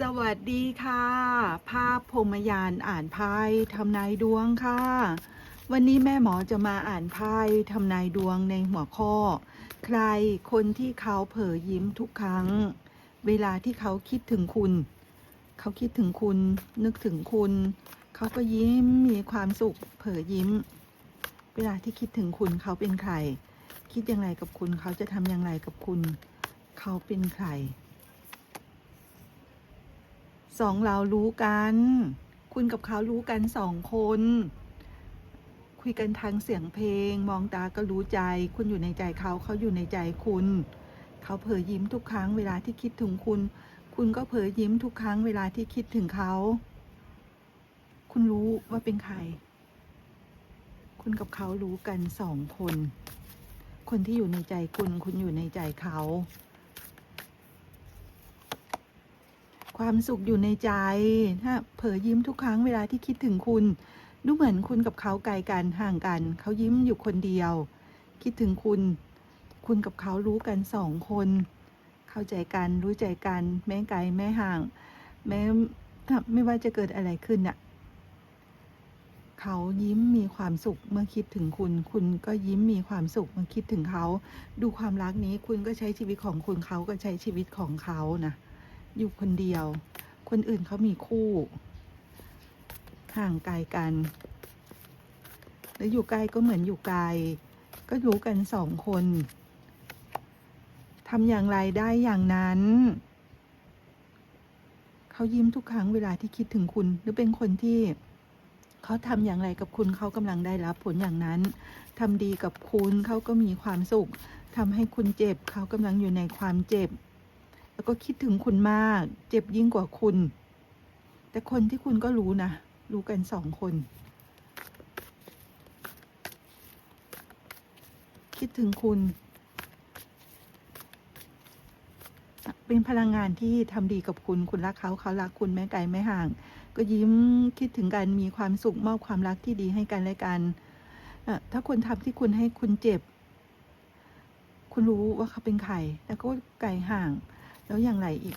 สวัสดีค่ะ ภาพพรมยานอ่านไพ่ทำนายดวงค่ะ วันนี้แม่หมอจะมาอ่านไพ่ทำนายดวงในหัวข้อ ใครคนที่เขาเผลอยิ้มทุกครั้ง เวลาที่เขาคิดถึงคุณ เขาคิดถึงคุณ นึกถึงคุณ เขาก็ยิ้มมีความสุขเผลอยิ้ม เวลาที่คิดถึงคุณเขาเป็นใคร คิดอย่างไรกับคุณเขาจะทำอย่างไรกับคุณ เขาเป็นใคร สองเรารู้กัน คุณกับเขารู้กันสองคน คุยกันทางเสียงเพลง มองตาก็รู้ใจ คุณอยู่ในใจเขาเขาอยู่ในใจคุณ เขาเผลอยิ้มทุกครั้งเวลาที่คิดถึงคุณ คุณก็เผลอยิ้มทุกครั้งเวลาที่คิดถึงเขา คุณรู้ว่าเป็นใคร คุณกับเขารู้กันสองคน คนที่อยู่ในใจคุณ คุณอยู่ในใจเขา ความสุขอยู่ในใจ ถ้าเผลอยิ้มทุกครั้งเวลาที่คิดถึงคุณ ดูเหมือนคุณกับเขาไกลกันห่างกัน เขายิ้มอยู่คนเดียว คิดถึงคุณ คุณกับเขารู้กันสองคน เข้าใจกันรู้ใจกันแม้ไกลแม้ห่าง แม้ถ้าไม่ว่าจะเกิดอะไรขึ้นน่ะเขายิ้มมีความสุขเมื่อคิดถึงคุณ คุณก็ยิ้มมีความสุขเมื่อคิดถึงเขา ดูความรักนี้คุณก็ใช้ชีวิตของคุณเขาก็ใช้ชีวิตของเขานะ อยู่คนเดียว คนอื่นเขามีคู่ ห่างไกลกัน แล้วอยู่ใกล้ก็เหมือนอยู่ไกล ก็รู้กันสองคนทำอย่างไรได้อย่างนั้น เขายิ้มทุกครั้งเวลาที่คิดถึงคุณ หรือเป็นคนที่เขาทำอย่างไรกับคุณเขากำลังได้รับผลอย่างนั้นทำดีกับคุณเขาก็มีความสุขทำให้คุณเจ็บเขากำลังอยู่ในความเจ็บ แล้วก็คิดถึงคุณมาก เจ็บยิ่งกว่าคุณ แต่คนที่คุณก็รู้นะ รู้กันสองคน คิดถึงคุณ เป็นพลังงานที่ทำดีกับคุณ คุณรักเขาเขารักคุณแม้ไกลไม่ห่าง ก็ยิ้มคิดถึงกันมีความสุขมอบความรักที่ดีให้กันและกันถ้าคนทำที่คุณให้คุณเจ็บ คุณรู้ว่าเขาเป็นใครแต่ก็ไกลห่าง แล้วอย่างไรอีก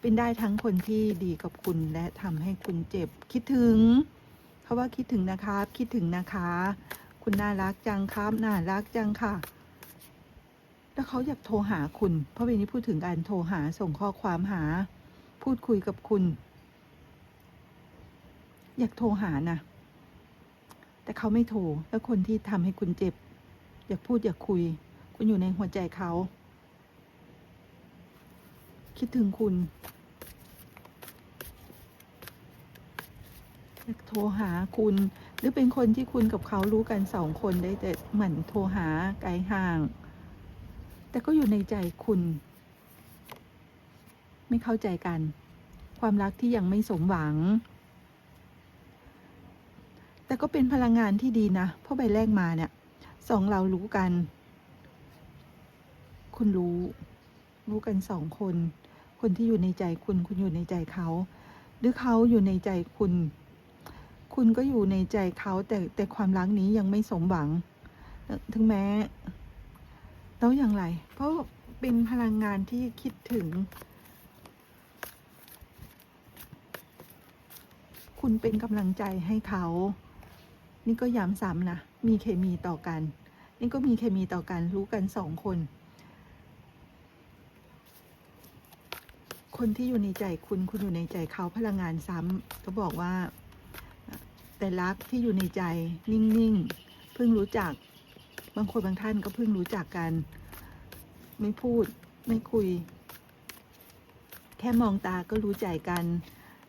เป็นได้ทั้งคนที่ดีกับคุณและทำให้คุณเจ็บ คิดถึงเขาว่าคิดถึงนะครับ คิดถึงนะคะ คุณน่ารักจังครับ น่ารักจังค่ะ แล้วเขาอยากโทรหาคุณ เพราะวันนี้พูดถึงการโทรหาส่งข้อความหา พูดคุยกับคุณ อยากโทรหานะแต่เขาไม่โทร แล้วคนที่ทำให้คุณเจ็บ อยากพูดอยากคุย คุณอยู่ในหัวใจเขา คิดถึงคุณอยากโทรหาคุณ หรือเป็นคนที่คุณกับเขารู้กันสองคนได้แต่เหมือนโทรหาไกลห่าง แต่ก็อยู่ในใจคุณ ไม่เข้าใจกัน ความรักที่ยังไม่สมหวัง แต่ก็เป็นพลังงานที่ดีนะ เพราะใบแรกมาเนี่ยสองเรารู้กัน คุณรู้ รู้กันสองคน คนที่อยู่ในใจคุณคุณอยู่ในใจเขา หรือเขาอยู่ในใจคุณ คุณก็อยู่ในใจเขา แต่แต่ความรักนี้ยังไม่สมหวัง ถึงแม้ แล้วอย่างไร เพราะเป็นพลังงานที่คิดถึง คุณเป็นกำลังใจให้เขา นี่ก็ย้ำซ้ำนะ มีเคมีต่อกัน นี่ก็มีเคมีต่อกันรู้กันสองคน คนที่อยู่ในใจคุณคุณอยู่ในใจเขาพลังงานซ้ำก็บอกว่า แต่รักที่อยู่ในใจนิ่งๆเพิ่งรู้จัก บางคนบางท่านก็เพิ่งรู้จักกัน ไม่พูดไม่คุย แค่มองตาก็รู้ใจกัน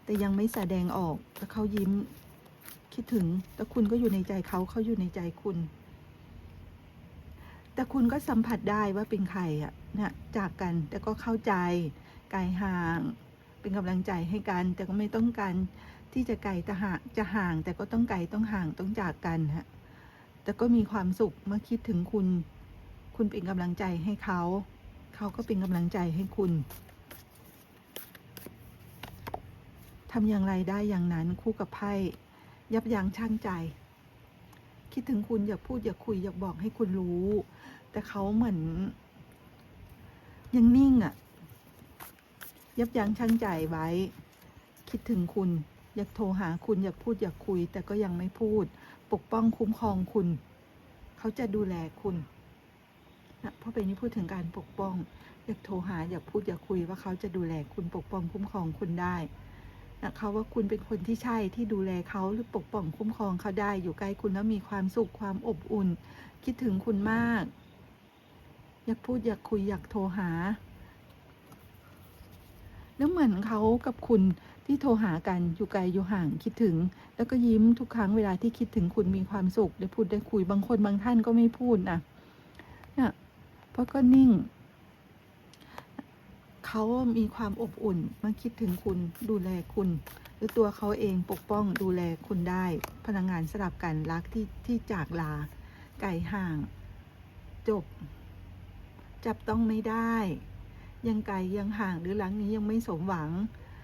แต่ยังไม่แสดงออกแต่เขายิ้ม คิดถึงแต่คุณก็อยู่ในใจเขาเขาอยู่ในใจคุณแต่คุณก็สัมผัสได้ว่าเป็นใครอะนะจากกันแต่ก็เข้าใจ ไกลห่าง เป็นกำลังใจให้กัน แต่ก็ไม่ต้องการที่จะไกลแต่ห่างจะห่าง แต่ก็ต้องไกลต้องห่างต้องจากกันฮะแต่ก็มีความสุขเมื่อคิดถึงคุณ คุณเป็นกำลังใจให้เขา เขาก็เป็นกำลังใจให้คุณทำอย่างไรได้อย่างนั้นคู่กับไพ่ยับยั้งชั่งใจ คิดถึงคุณอยากพูดอยากคุยอยากบอกให้คุณรู้ แต่เขาเหมือน ยังนิ่งอะ่ะ ยับยั้งชั่งใจไว้ คิดถึงคุณ อยากโทรหาคุณอยากพูดอยากคุย แต่ก็ยังไม่พูด ปกป้องคุ้มครองคุณ เขาจะดูแลคุณนะเพราะเป็นนี้พูดถึงการปกป้อง อยากโทรหาอยากพูดอยากคุยว่าเขาจะดูแลคุณปกป้องคุ้มครองคุณได้นะเขาว่าคุณเป็นคนที่ใช่ที่ดูแลเขาหรือปกป้องคุ้มครองเขาได้ อยู่ใกล้คุณแล้วมีความสุขความอบอุ่น คิดถึงคุณมาก อยากพูดอยากคุยอยากโทรหา แล้วเหมือนเขากับคุณที่โทรหากันอยู่ไกลอยู่ห่างคิดถึง แล้วก็ยิ้มทุกครั้งเวลาที่คิดถึงคุณมีความสุขได้พูดได้คุยบางคนบางท่านก็ไม่พูดนะเนี่ยเพราะก็นิ่งเขามีความอบอุ่นเมื่อคิดถึงคุณดูแลคุณ หรือตัวเขาเองปกป้องดูแลคุณได้ พลังงานสลับกันรักที่ที่จากลา ไก่ห่าง จบ จับต้องไม่ได้ ยังไกลยังห่างหรือหลังนี้ยังไม่สมหวัง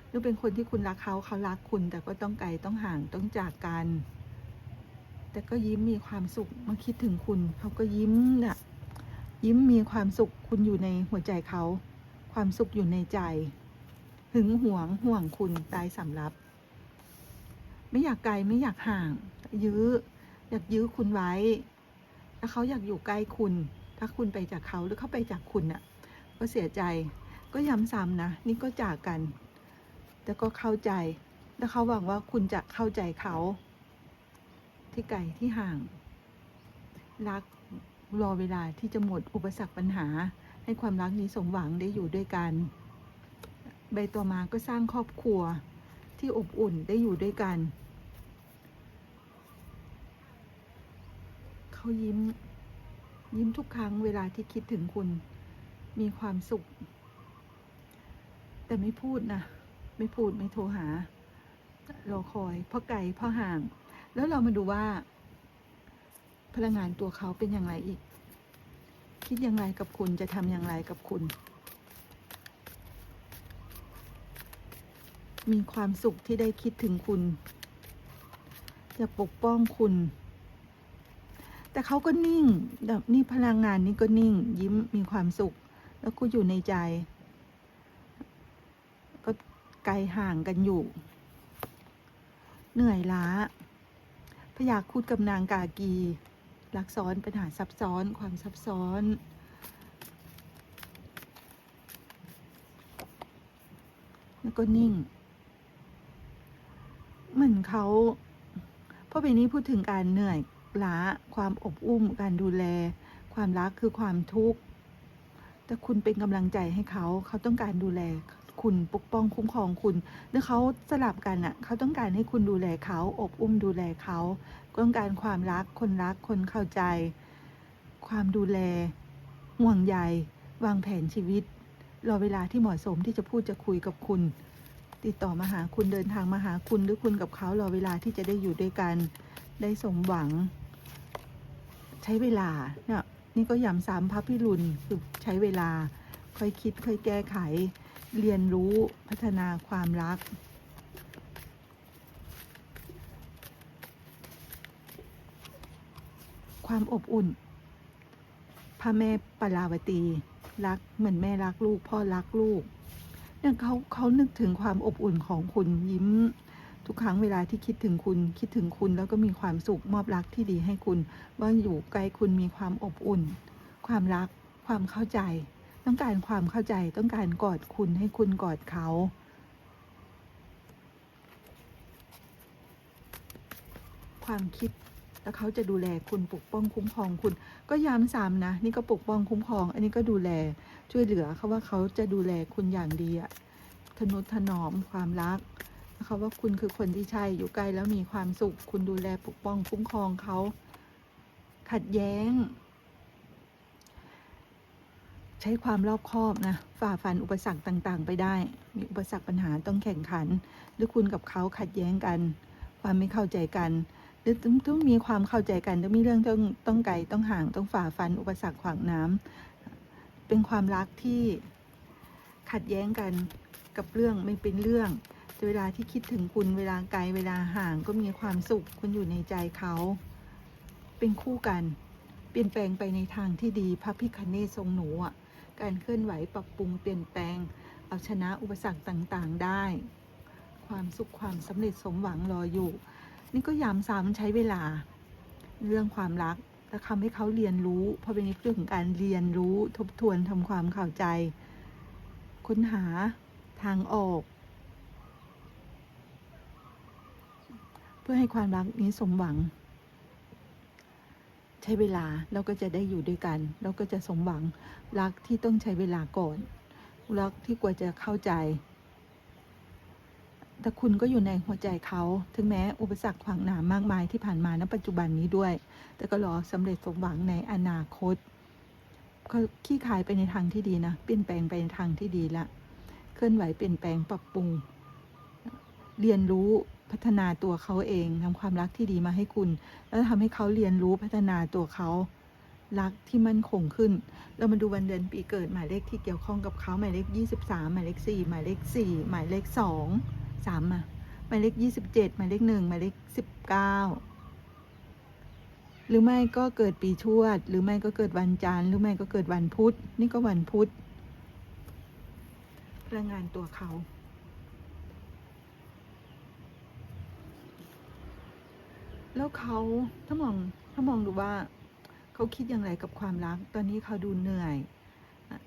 หรือเป็นคนที่คุณรักเขาเขารักคุณ แต่ก็ต้องไกลต้องห่างต้องจากกัน แต่ก็ยิ้มมีความสุขเมื่อคิดถึงคุณเขาก็ยิ้มน่ะยิ้มมีความสุขคุณอยู่ในหัวใจเขา ความสุขอยู่ในใจ หึงหวงห่วงคุณตายสำรับ ไม่อยากไกลไม่อยากห่าง ยื้อ อยากยื้อคุณไว้ ถ้าเขาอยากอยู่ใกล้คุณ ถ้าคุณไปจากเขาหรือเขาไปจากคุณน่ะ ก็เสียใจ ก็ย้ำซ้ำนะ นี่ก็จากกัน แต่ก็เข้าใจ แล้วเขาหวังว่าคุณจะเข้าใจเขา ที่ไกลที่ห่าง รักรอเวลาที่จะหมดอุปสรรคปัญหา ให้ความรักนี้สมหวังได้อยู่ด้วยกัน ใบต่อมาก็สร้างครอบครัวที่อบอุ่นได้อยู่ด้วยกัน เขายิ้ม ยิ้มทุกครั้งเวลาที่คิดถึงคุณ มีความสุข แต่ไม่พูดนะ ไม่พูดไม่โทรหา รอคอยพราะไกลเพราะห่าง แล้วเรามาดูว่า พลังงานตัวเขาเป็นอย่างไรอีก คิดอย่างไรกับคุณจะทำอย่างไรกับคุณ มีความสุขที่ได้คิดถึงคุณ จะปกป้องคุณแต่เขาก็นิ่งแบบนี่พลังงานนี้ก็นิ่ง ยิ้มมีความสุข แล้วก็อยู่ในใจ ก็ไกลห่างกันอยู่ เหนื่อยล้าพยาคูดกับนางกากี ลักซ้อนปัญหาซับซ้อนความซับซ้อน แล้วก็นิ่ง เหมือนเขาเพราะเป็นนี้พูดถึงการเหนื่อยล้าความอบอุ้มการดูแล ความรักคือความทุกข์ แต่คุณเป็นกำลังใจให้เขา เขาต้องการดูแลคุณปกป้องคุ้มครองคุณแล้วเขาสลับกันอะเขาต้องการให้คุณดูแลเขาอบอุ้มดูแลเขาต้องการความรักคนรักคนเข้าใจ ความดูแล ห่วงใย วางแผนชีวิต รอเวลาที่เหมาะสมที่จะพูดจะคุยกับคุณ ติดต่อมาหาคุณเดินทางมาหาคุณหรือคุณกับเขารอเวลาที่จะได้อยู่ด้วยกัน ได้สมหวัง ใช้เวลาเนี่ย นี่ก็ย้ำซ้ำพระพิรุณคือใช้เวลาค่อยคิดค่อยแก้ไข เรียนรู้พัฒนาความรัก ความอบอุ่น พระแม่ปาราวตีรักเหมือนแม่รักลูกพ่อรักลูกเนี่ยเขาเขานึกถึงความอบอุ่นของคุณยิ้ม ทุกครั้งเวลาที่คิดถึงคุณ คิดถึงคุณแล้วก็มีความสุขมอบรักที่ดีให้คุณ ว่าอยู่ใกล้คุณมีความอบอุ่น ความรัก ความเข้าใจ ต้องการความเข้าใจ ต้องการกอดคุณให้คุณกอดเขาความคิดแล้วเขาจะดูแลคุณปกป้องคุ้มครองคุณ ก็ย้ำซ้ำนะ นี่ก็ปกป้องคุ้มครอง อันนี้ก็ดูแลช่วยเหลือเขาว่าเขาจะดูแลคุณอย่างดีอะทนุถนอมความรัก เขาว่าคุณคือคนที่ใช่อยู่ใกล้แล้วมีความสุข คุณดูแลปกป้องคุ้มครองเขา ขัดแย้ง ใช้ความรอบคอบนะฝ่าฟันอุปสรรคต่างๆ ไปได้ มีอุปสรรคปัญหาต้องแข่งขัน หรือคุณกับเขาขัดแย้งกัน ความไม่เข้าใจกันหรือต้องต้องมีความเข้าใจกันต้องมีเรื่องต้องต้องไกลต้องห่างต้องฝ่าฟันอุปสรรคขวางน้ำเป็นความรักที่ขัดแย้งกันกับเรื่องไม่เป็นเรื่อง เวลาที่คิดถึงคุณเวลาไกลเวลาห่างก็มีความสุข คุณอยู่ในใจเขา เป็นคู่กัน เปลี่ยนแปลงไปในทางที่ดีพระพิคเนศทรงหนูอะการเคลื่อนไหวปรับปรุงเปลี่ยนแปลง เอาชนะอุปสรรคต่างๆได้ ความสุขความสำเร็จสมหวังรออยู่ นี่ก็ย้ำซ้ำใช้เวลา เรื่องความรักและทำให้เขาเรียนรู้เพราะเป็นเรื่องของการเรียนรู้ทบทวนทำความเข้าใจ ค้นหาทางออก พื่อให้ความรักนี้สมหวัง ใช้เวลาเราก็จะได้อยู่ด้วยกัน เราก็จะสมหวังรักที่ต้องใช้เวลาก่อนรักที่กว่าจะเข้าใจ แต่คุณก็อยู่ในหัวใจเขา ถึงแม้อุปสรรคขวางหนามมากมายที่ผ่านมาณปัจจุบันนี้ด้วย แต่ก็รอสำเร็จสมหวังในอนาคตก็ขี้ขายไปในทางที่ดีนะ เปลี่ยนแปลงไปในทางที่ดีละ เคลื่อนไหวเปลี่ยนแปลงปรับปรุง เรียนรู้ พัฒนาตัวเขาเองทำความรักที่ดีมาให้คุณ แล้วทำให้เขาเรียนรู้พัฒนาตัวเขารักที่มั่นคงขึ้น เรามาดูวันเดือนปีเกิดหมายเลขที่เกี่ยวข้องกับเขาหมายเลข 23 หมายเลข 4 หมายเลข 4 หมายเลข 2 3อะหมายเลข 27 หมายเลข 1 หมายเลข 19 หรือไม่ก็เกิดปีชวด หรือไม่ก็เกิดวันจันทร์หรือไม่ก็เกิดวันพุธ นี่ก็วันพุธพลังงานตัวเขา แล้วเขาถ้ามองถ้ามองดูว่าเขาคิดอย่างไรกับความรัก ตอนนี้เขาดูเหนื่อย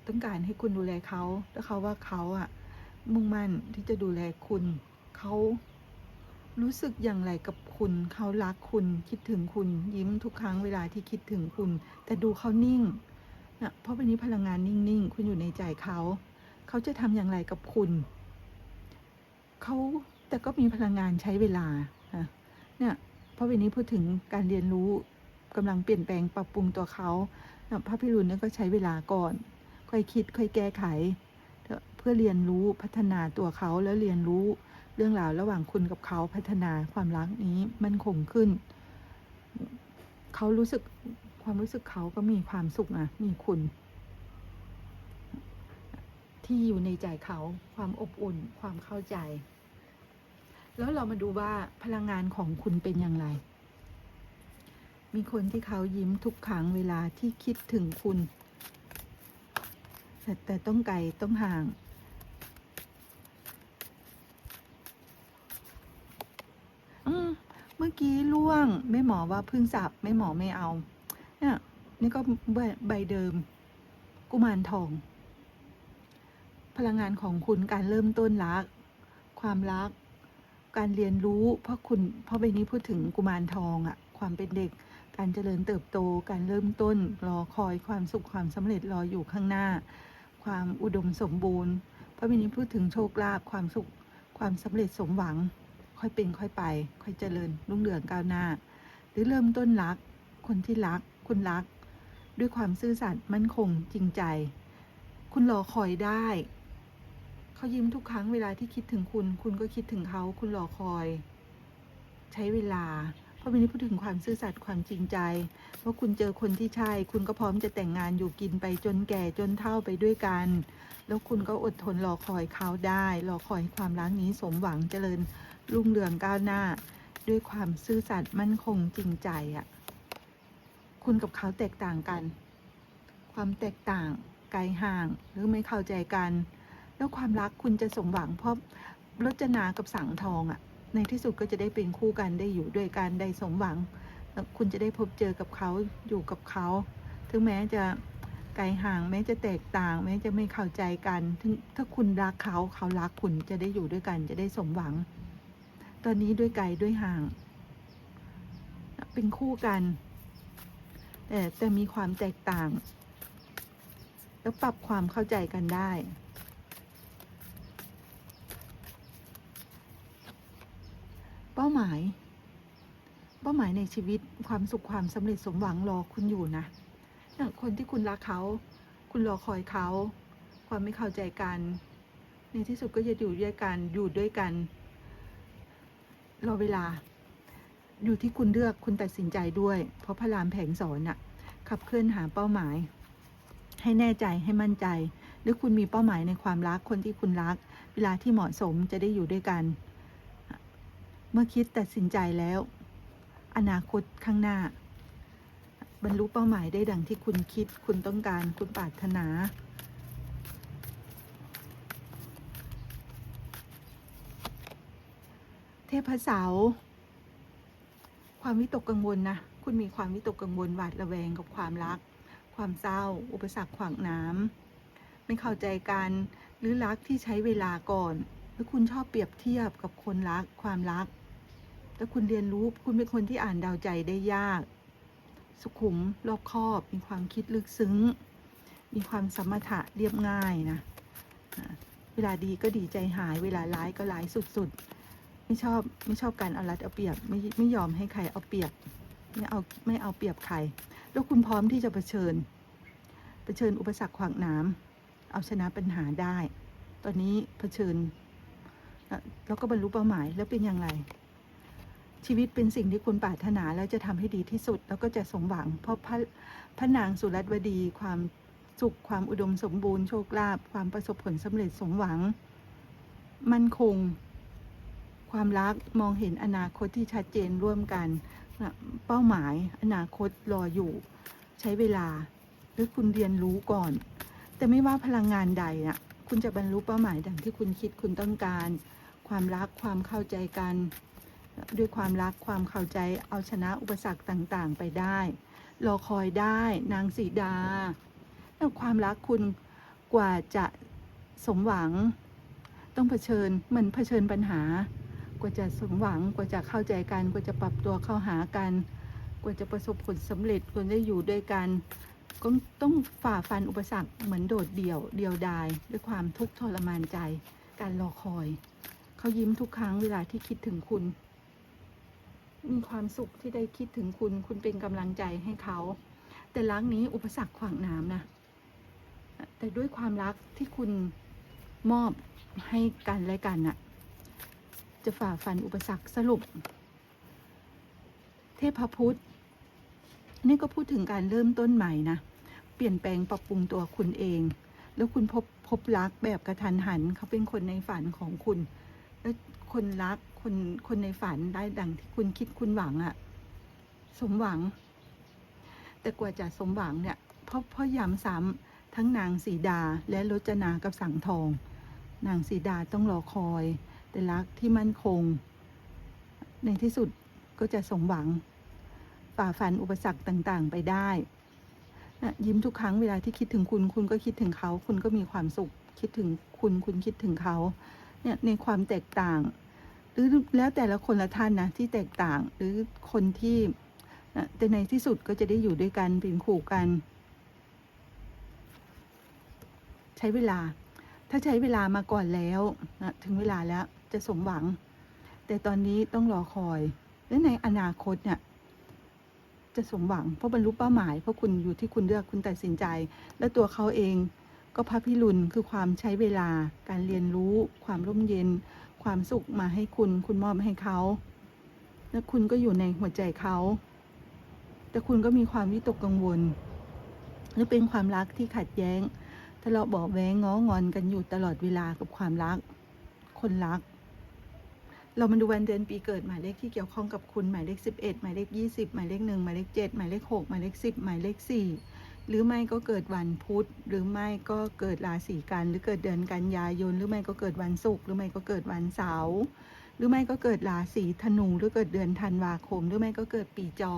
ต้องการให้คุณดูแลเขาแล้วเขาว่าเขาอะมุ่งมั่นที่จะดูแลคุณเขารู้สึกอย่างไรกับคุณ เขารักคุณคิดถึงคุณยิ้มทุกครั้งเวลาที่คิดถึงคุณ แต่ดูเขานิ่งนะเพราะวันนี้พลังงานนิ่งๆ คุณอยู่ในใจเขา เขาจะทำอย่างไรกับคุณ เขาแต่ก็มีพลังงานใช้เวลานะเนี่ย เพราะวันนี้พูดถึงการเรียนรู้กำลังเปลี่ยนแปลงปรับปรุงตัวเขาพระพิรุณเนี่ยก็ใช้เวลาก่อน ค่อยคิด ค่อยแก้ไข เพื่อเรียนรู้พัฒนาตัวเขาแล้วเรียนรู้เรื่องราวระหว่างคุณกับเขาพัฒนาความรักนี้มั่นคงขึ้น เขารู้สึกความรู้สึกเขาก็มีความสุขนะมีคุณ ที่อยู่ในใจเขาความอบอุ่นความเข้าใจ แล้วเรามาดูว่าพลังงานของคุณเป็นอย่างไร มีคนที่เขายิ้มทุกครั้งเวลาที่คิดถึงคุณ แต่แต่ต้องไกลต้องห่างอืมเมื่อกี้ล่วงไม่หมอว่าพึ่งสับไม่หมอไม่เอา เนี่ยนี่ก็ใบเดิม กุมารทอง พลังงานของคุณการเริ่มต้นรัก ความรัก การเรียนรู้เพราะคุณเพราะใบนี้พูดถึงกุมารทองอะความเป็นเด็ก การเจริญเติบโต การเริ่มต้น รอคอยความสุขความสำเร็จรออยู่ข้างหน้า ความอุดมสมบูรณ์เพราะใบนี้พูดถึงโชคลาภความสุขความสำเร็จสมหวัง ค่อยเป็นค่อยไป ค่อยเจริญรุ่งเรืองก้าวหน้า หรือเริ่มต้นรัก คนที่รัก คุณรัก ด้วยความซื่อสัตย์มั่นคงจริงใจ คุณรอคอยได้ เขายิ้มทุกครั้งเวลาที่คิดถึงคุณ คุณก็คิดถึงเขา คุณรอคอย ใช้เวลา เพราะวันนี้พูดถึงความซื่อสัตย์ความจริงใจ เพราะคุณเจอคนที่ใช่ คุณก็พร้อมจะแต่งงานอยู่กินไปจนแก่จนเฒ่าไปด้วยกัน แล้วคุณก็อดทนรอคอยเขาได้ รอคอยความรักนี้สมหวังเจริญรุ่งเรืองก้าวหน้า ด้วยความซื่อสัตย์มั่นคงจริงใจอะ่ะ คุณกับเขาแตกต่างกัน ความแตกต่างไกลห่างหรือไม่เข้าใจกัน แล้วความรักคุณจะสมหวังเพราะรจนากับสังทองอะ่ะ ในที่สุดก็จะได้เป็นคู่กันได้อยู่ด้วยกันได้สมหวัง คุณจะได้พบเจอกับเขาอยู่กับเขาถึงแม้จะไกลห่างแม้จะแตกต่าง แม้จะไม่เข้าใจกันถึงถ้าคุณรักเขาเขารักคุณจะได้อยู่ด้วยกันจะได้สมหวัง ตอนนี้ด้วยไกลด้วยห่าง เป็นคู่กัน แต่แต่มีความแตกต่าง แล้วปรับความเข้าใจกันได้ เป้า หมาย เป้าหมายในชีวิตความสุขความสำเร็จสมหวังรอคุณอยู่นะคนที่คุณรักเขา คุณรอคอยเขา ความไม่เข้าใจกัน ในที่สุดก็จะอยู่ด้วยกันอยู่ด้วยกัน รอเวลา อยู่ที่คุณเลือกคุณตัดสินใจด้วย เพราะพระรามแผงสอนอะขับเคลื่อนหาเป้าหมาย ให้แน่ใจให้มั่นใจ หรือคุณมีเป้าหมายในความรักคนที่คุณรัก เวลาที่เหมาะสมจะได้อยู่ด้วยกัน เมื่อคิดตัดสินใจแล้ว อนาคตข้างหน้า บรรลุเป้าหมายได้ดังที่คุณคิด คุณต้องการ คุณปรารถนา เทพเสาความวิตกกังวลนะ คุณมีความวิตกกังวลหวาดระแวงกับความรัก ความเศร้า อุปสรรคขวางน้ำ ไม่เข้าใจกันหรือรักที่ใช้เวลาก่อน หรือคุณชอบเปรียบเทียบกับคนรัก ความรัก แล้วคุณเรียนรู้ คุณเป็นคนที่อ่านดาวใจได้ยาก สุขุม รอบคอบ มีความคิดลึกซึ้ง มีความสมถะเรียบง่ายนะ เวลาดีก็ดีใจหาย เวลาร้ายก็ร้ายสุดๆ ไม่ชอบไม่ชอบการเอารัดเอาเปรียบ ไม่ไม่ยอมให้ใครเอาเปรียบ ไม่เอาไม่เอาเปรียบใคร แล้วคุณพร้อมที่จะเผชิญ เผชิญอุปสรรคขวางน้ำเอาชนะปัญหาได้ ตอนนี้เผชิญแล้วก็บรรลุเป้าหมายแล้วเป็นอย่างไร ชีวิตเป็นสิ่งที่คุณปรารถนาแล้วจะทำให้ดีที่สุด แล้วก็จะสมหวัง เพราะพระพระนางสุรัตวดี ความสุขความอุดมสมบูรณ์โชคลาภความประสบผลสำเร็จสมหวัง มั่นคง ความรักมองเห็นอนาคตที่ชัดเจนร่วมกัน เป้าหมายอนาคตรออยู่ ใช้เวลาหรือคุณเรียนรู้ก่อน แต่ไม่ว่าพลังงานใดน่ะคุณจะบรรลุเป้าหมายดังที่คุณคิดคุณต้องการ ความรักความเข้าใจกัน ด้วยความรักความเข้าใจเอาชนะอุปสรรคต่างๆ ไปได้ รอคอยได้นางสีดาแล้วความรักคุณกว่าจะสมหวัง ต้องเผชิญเหมือนเผชิญปัญหา กว่าจะสมหวังกว่าจะเข้าใจกัน กว่าจะปรับตัวเข้าหากัน กว่าจะประสบผลสำเร็จกว่าจะอยู่ด้วยกัน ก็ต้องฝ่าฟันอุปสรรคเหมือนโดดเดี่ยวเดียวดาย ด้วยความทุกข์ทรมานใจ การรอคอย เขายิ้มทุกครั้งเวลาที่คิดถึงคุณ มีความสุขที่ได้คิดถึงคุณ คุณเป็นกำลังใจให้เขา แต่รักนี้อุปสรรคขวางน้ำนะ แต่ด้วยความรักที่คุณมอบให้กันและกันน่ะ จะฝ่าฟันอุปสรรคสรุป เทพพุทธ นี่ก็พูดถึงการเริ่มต้นใหม่นะ เปลี่ยนแปลงปรับปรุงตัวคุณเอง แล้วคุณพบพบรักแบบกระทันหัน เขาเป็นคนในฝันของคุณ แล้วคนรัก คนคนในฝันได้ดังที่คุณคิดคุณหวังอะสมหวัง แต่กว่าจะสมหวังเนี่ยเพราะเพราะย้ำซ้ำทั้งนางสีดาและรจนากับสังทอง นางสีดาต้องรอคอย แต่รักที่มั่นคง ในที่สุดก็จะสมหวังฝ่าฟันอุปสรรคต่างๆ ไปได้นะยิ้มทุกครั้งเวลาที่คิดถึงคุณ คุณก็คิดถึงเขา คุณก็มีความสุข คิดถึงคุณ คุณคิดถึงเขา เนี่ยในความแตกต่าง หรือแล้วแต่ละคนละท่านนะที่แตกต่างหรือคนที่แต่ในที่สุดก็จะได้อยู่ด้วยกันเป็นคู่กัน ใช้เวลา ถ้าใช้เวลามาก่อนแล้วนะถึงเวลาแล้วจะสมหวัง แต่ตอนนี้ต้องรอคอย และในอนาคตเนี่ยจะสมหวังเพราะบรรลุเป้าหมาย เพราะคุณอยู่ที่คุณเลือกคุณตัดสินใจ และตัวเขาเองก็พระพิรุณคือความใช้เวลาการเรียนรู้ ความร่มเย็น ความสุขมาให้คุณ คุณมอบให้เขา และคุณก็อยู่ในหัวใจเขา แต่คุณก็มีความวิตกกังวล หรือเป็นความรักที่ขัดแย้งทะเลาะเบาะแว้งง้องอนกันอยู่ตลอดเวลากับความรัก คนรัก เรามาดูวันเดือนปีเกิดหมายเลขที่เกี่ยวข้องกับคุณหมายเลข11หมายเลข20หมายเลข1หมายเลข7หมายเลข6หมายเลข10หมายเลข4 หรือไม่ก็เกิดวันพุธ หรือไม่ก็เกิดราศีกัน หรือเกิดเดือนกันยายน หรือไม่ก็เกิดวันศุกร์หรือไม่ก็เกิดวันเสาร์หรือไม่ก็เกิดราศีธนูหรือเกิดเดือนธันวาคม หรือไม่ก็เกิดปีจอ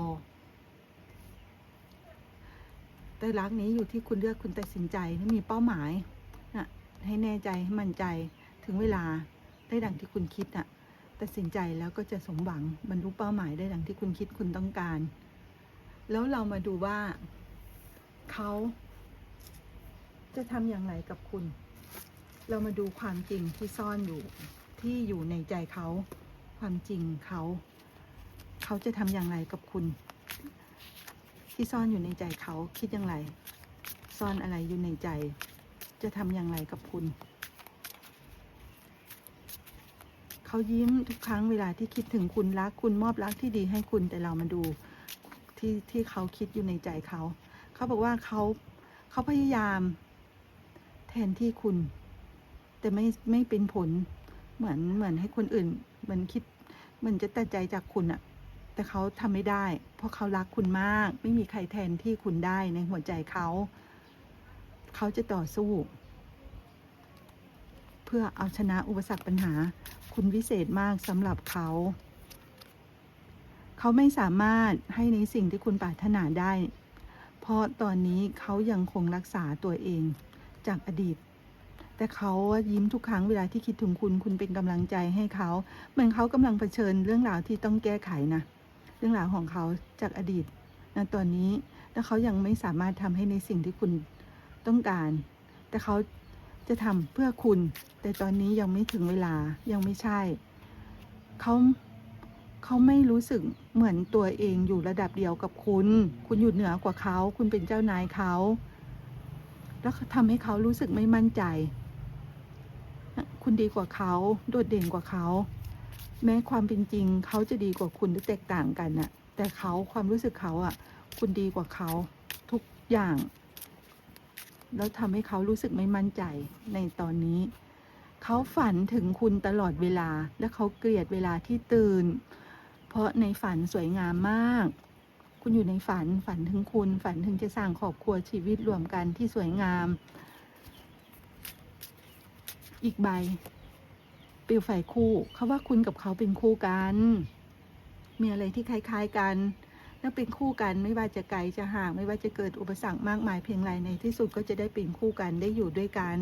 แต่รักนี้อยู่ที่คุณเลือกคุณตัดสินใจที่มีเป้าหมายนะให้แน่ใจให้มั่นใจถึงเวลาได้ดังที่คุณคิดน่ะตัดสินใจแล้วก็จะสมหวังบรรลุเป้าหมายได้ดังที่คุณคิดคุณต้องการ แล้วเรามาดูว่า เขา จะทำอย่างไรกับคุณ เรามาดูความจริงที่ซ่อนอยู่ที่อยู่ในใจเขา ความจริงเขา เขาจะทำอย่างไรกับคุณ ที่ซ่อนอยู่ในใจเขาคิดอย่างไร ซ่อนอะไรอยู่ในใจ จะทำอย่างไรกับคุณ เขายิ้มทุกครั้งเวลาที่คิดถึงคุณรักคุณมอบรักที่ดีให้คุณแต่เรามาดูที่ที่เขาคิดอยู่ในใจเขา เขาบอกว่าเขาเขาพยายาม แทนที่คุณ แต่ไม่ไม่เป็นผล เหมือนเหมือนให้คนอื่น เหมือนคิดเหมือนจะตัดใจจากคุณอะแต่เขาทำไม่ได้ เพราะเขารักคุณมาก ไม่มีใครแทนที่คุณได้ในหัวใจเขาเขาจะต่อสู้ เพื่อเอาชนะอุปสรรคปัญหา คุณวิเศษมากสำหรับเขา เขาไม่สามารถให้ในสิ่งที่คุณปรารถนาได้ เพราะตอนนี้เขายังคงรักษาตัวเองจากอดีต แต่เขายิ้มทุกครั้งเวลาที่คิดถึงคุณ คุณเป็นกำลังใจให้เขาเหมือนเขากำลังเผชิญเรื่องราวที่ต้องแก้ไขนะ เรื่องราวของเขาจากอดีตณตอนนี้แล้วเขายังไม่สามารถทำให้ในสิ่งที่คุณต้องการ แต่เขาจะทำเพื่อคุณ แต่ตอนนี้ยังไม่ถึงเวลายังไม่ใช่ เขา เขาไม่รู้สึกเหมือนตัวเองอยู่ระดับเดียวกับคุณ คุณอยู่เหนือกว่าเขา คุณเป็นเจ้านายเขา แล้วทำให้เขารู้สึกไม่มั่นใจ คุณดีกว่าเขา โดดเด่นกว่าเขา แม้ความเป็นจริงเขาจะดีกว่าคุณหรือแตกต่างกันน่ะ แต่เขาความรู้สึกเขาอะ คุณดีกว่าเขาทุกอย่าง แล้วทำให้เขารู้สึกไม่มั่นใจในตอนนี้เขาฝันถึงคุณตลอดเวลา และเขาเกลียดเวลาที่ตื่น เพราะในฝันสวยงามมาก คุณอยู่ในฝันฝันถึงคุณ ฝันถึงจะสร้างครอบครัวชีวิตรวมกันที่สวยงาม อีกใบปลวไฟคู่เขาว่าคุณกับเขาเป็นคู่กัน มีอะไรที่คล้าย ๆกัน แล้วเป็นคู่กันไม่ว่าจะไกลจะห่าง ไม่ว่าจะเกิดอุปสรรคมากมายเพียงไรในที่สุดก็จะได้เป็นคู่กันได้อยู่ด้วยกัน